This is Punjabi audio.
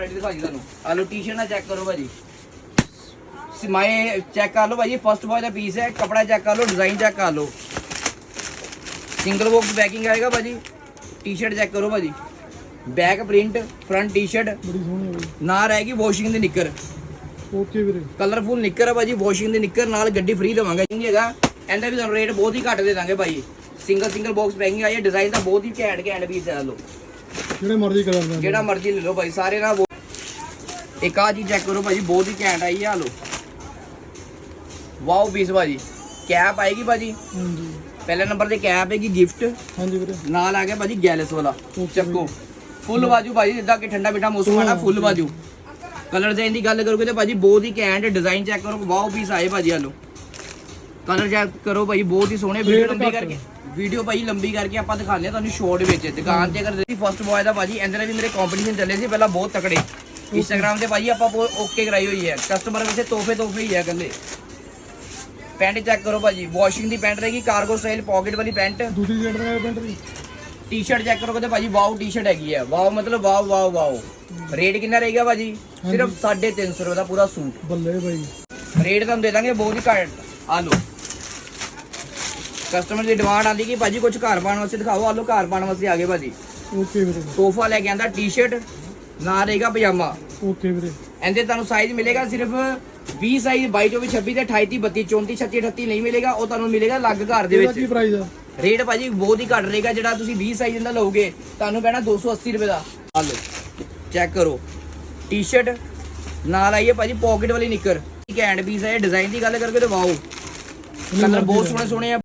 ਵੈਰਾਈਟੀ ਦਿਖਾ ਜੀ ਤੁਹਾਨੂੰ। ਆ ਲੋ ਟੀ-ਸ਼ਰਟ ਨਾਲ ਚੈੱਕ ਕਰੋ ਭਾਜੀ। ਸਿਮਾਏ ਚੈੱਕ ਕਰ ਲਓ ਭਾਜੀ। ਫਸਟ ਬॉय ਦਾ ਪੀਸ ਹੈ ਕਪੜਾ ਚੈੱਕ ਕਰ ਲਓ ਡਿਜ਼ਾਈਨ ਚੈੱਕ ਕਰ ਲਓ। ਸਿੰਗਲ ਬਾਕਸ ਪੈਕਿੰਗ ਆਏਗਾ ਭਾਜੀ। ਟੀ-ਸ਼ਰਟ ਚੈੱਕ ਕਰੋ ਭਾਜੀ। ਬੈਕ ਪ੍ਰਿੰਟ ਫਰੰਟ ਟੀ-ਸ਼ਰਟ ਬੜੀ ਸੋਹਣੀ ਹੈ ਬਈ ਨਾ ਰਹੇਗੀ ਵਾਸ਼ਿੰਗ ਦੀ ਨਿੱਕਰ। ਓਕੇ ਵੀਰੇ। ਕਲਰਫੁਲ ਨਿੱਕਰ ਹੈ ਭਾਜੀ ਵਾਸ਼ਿੰਗ ਦੀ ਨਿੱਕਰ। ਨਾਲ ਗੱਡੀ ਫ੍ਰੀ ਦੇਵਾਂਗੇ ਨਹੀਂ ਹੈਗਾ। ਇਹਦਾ ਵੀ ਤੁਹਾਨੂੰ ਰੇਟ ਬਹੁਤ ਹੀ ਘੱਟ ਦੇ ਦਾਂਗੇ ਭਾਈ ਸਿੰਗਲ ਸਿੰਗਲ ਬਾਕਸ ਪੈਕਿੰਗ ਆਈ ਹੈ ਡਿਜ਼ਾਈਨ ਤਾਂ ਬਹੁਤ ਹੀ ਘੈਂਟ ਘੈਂਟ ਪੀਸ ਹੈ ਲੋ ਜਿਹੜੇ ਮਰਜ਼ੀ ਕਲਰ ਦਾ ਜਿਹੜਾ ਮਰਜ਼ੀ ਲੈ ਲਓ ਭਾਈ ਸਾਰੇ ਨਾਲ ਇੱਕ ਆ ਜੀ ਚੈੱਕ ਕਰੋ ਭਾਜੀ ਬਹੁਤ ਹੀ ਘੈਂਟ ਆਈ ਆ ਲੋ ਵਾਓ ਪੀਸ ਭਾਜੀ। ਕੈਪ ਆਏਗੀ ਭਾਜੀ? ਹਾਂਜੀ। ਪਹਿਲੇ ਨੰਬਰ ਤੇ ਕੈਪ ਹੈਗੀ ਗਿਫਟ ਹਾਂਜੀ ਵੀਰੇ। ਨਾਲ ਆ ਗਿਆ ਭਾਜੀ ਗੈਲਸ ਵਾਲਾ। ਚੱਕੋ। ਫੁੱਲ ਬਾਜੂ ਭਾਜੀ ਜਿੱਦਾਂ ਕਿ ਠੰਡਾ ਮਿੱਠਾ ਮੌਸਮ ਆ ਨਾ ਫੁੱਲ ਬਾਜੂ ਕਲਰ ਡਿਜ਼ਾਈਨ ਦੀ ਗੱਲ ਕਰੋਗੇ ਤੇ ਭਾਜੀ ਬਹੁਤ ਹੀ ਘੈਂਟ ਡਿਜ਼ਾਈਨ ਚੈੱਕ ਕਰੋ। ਵਾਓ ਪੀਸ ਆਏ ਭਾਜੀ ਆਲੋ ਕਲਰ ਚੈੱਕ ਕਰੋ ਭਾਜੀ ਬਹੁਤ ਹੀ ਸੋਹਣੇ। ਵੀਡੀਓ ਲੰਬੀ। ਕਰਕੇ ਵੀਡੀਓ ਭਾਜੀ ਲੰਬੀ ਕਰਕੇ ਆਪਾਂ ਦਿਖਾਉਂਦੇ ਆ ਤੁਹਾਨੂੰ ਸ਼ੋਰਟ ਵਿੱਚ। ਦੁਕਾਨ ਤੇ ਅਗਰ ਫਸਟ ਬॉय ਦਾ ਭਾਜੀ ਇਹਦੇ ਨਾਲ ਵੀ ਮੇਰੇ ਕੰਪੀਟੀਸ਼ਨ ਚੱਲੇ ਸੀ ਪਹਿਲਾਂ ਬਹੁਤ ਤਕੜੇ। ਇੰਸਟਾਗ੍ਰam ਤੇ ਭਾਜੀ ਆਪਾਂ ਓਕੇ ਕਰਾਈ ਹੋਈ ਹੈ। ਕਸਟਮਰ ਵਿੱਚ ਤੋਹਫੇ ਤੋਹਫੇ ਹੀ ਹੈ ਇਕੱਲੇ ਪੈਂਟ ਚੈੱਕ ਕਰੋ ਭਾਜੀ। ਵਾਸ਼ਿੰਗ ਦੀ ਪੈਂਟ ਰਹੇਗੀ ਕਾਰਗੋ ਸਟਾਈਲ ਪਾਕਟ ਵਾਲੀ ਪੈਂਟ ਦੂਸਰੀ ਜੈਟ ਦਾ ਪੈਂਟ ਦੀ ਟੀ-ਸ਼ਰਟ ਚੈੱਕ ਕਰੋਗੇ ਤੇ ਭਾਜੀ ਵਾਓ ਟੀ-ਸ਼ਰਟ ਹੈਗੀ ਹੈ। ਵਾਓ ਮਤਲਬ ਵਾਓ ਵਾਓ ਵਾਓ ਰੇਟ ਕਿੰਨਾ ਰਹੇਗਾ ਭਾਜੀ? ਸਿਰਫ 350 ਰੁਪਏ ਦਾ ਪੂਰਾ ਸੂਟ। ਬੱਲੇ ਬਾਈ ਰੇਟ ਤੁਹਾਨੂੰ ਦੇ ਦਾਂਗੇ ਬਹੁਤ ਹੀ ਘੱਟ। ਆ ਲਓ। ਕਸਟਮਰ ਦੀ ਡਿਮਾਂਡ ਆਂਦੀ ਕਿ ਭਾਜੀ ਕੁਝ ਘਰ ਪਾਉਣ ਵਾਸਤੇ ਦਿਖਾਓ। ਆ ਲਓ ਘਰ ਪਾਉਣ ਵਾਸਤੇ ਆ ਗਏ ਭਾਜੀ। ਓਕੇ ਵੀਰੇ। ਤੋਹਫਾ ਲੈ ਕੇ ਆਂਦਾ ਟੀ-ਸ਼ਰਟ ਨਾਲ ਰਹੇਗਾ ਪਜਾਮਾ। ਓਕੇ ਵੀਰੇ। ਇਹਦੇ ਤੁਹਾਨੂੰ ਸਾਈਜ਼ ਮਿਲੇਗਾ ਸਿਰਫ 20 ਸਾਈਜ਼ 22 24 26 ਤੇ 28 32 34 36 38 ਨਹੀਂ ਮਿਲੇਗਾ ਉਹ ਤੁਹਾਨੂੰ ਮਿਲੇਗਾ ਅਲੱਗ ਘਰ ਦੇ ਇਹਦਾ ਵਿੱਚ। ਕੀ ਪ੍ਰਾਈਸ ਆ? ਰੇਟ ਭਾਜੀ ਬਹੁਤ ਹੀ ਘੱਟ ਰਹੇਗਾ ਜਿਹੜਾ ਤੁਸੀਂ 20 ਸਾਈਜ਼ ਦਾ ਲਓਗੇ ਤੁਹਾਨੂੰ ਪੈਣਾ 280 ਰੁਪਏ ਦਾ। ਆ ਲਓ ਚੈੱਕ ਕਰੋ। ਟੀ-ਸ਼ਰਟ ਨਾਲ ਆਈ ਹੈ ਭਾਜੀ ਪਾਕਟ ਵਾਲੀ ਨਿੱਕਰ। ਘੈਂਟ ਪੀਸ ਹੈ ਡਿਜ਼ਾਈਨ ਦੀ ਗੱਲ ਕਰਕੇ ਤੇ ਵਾਓ ਕਲਰ ਬਹੁਤ ਸੋਹਣੇ ਸੋਹਣੇ ਆ।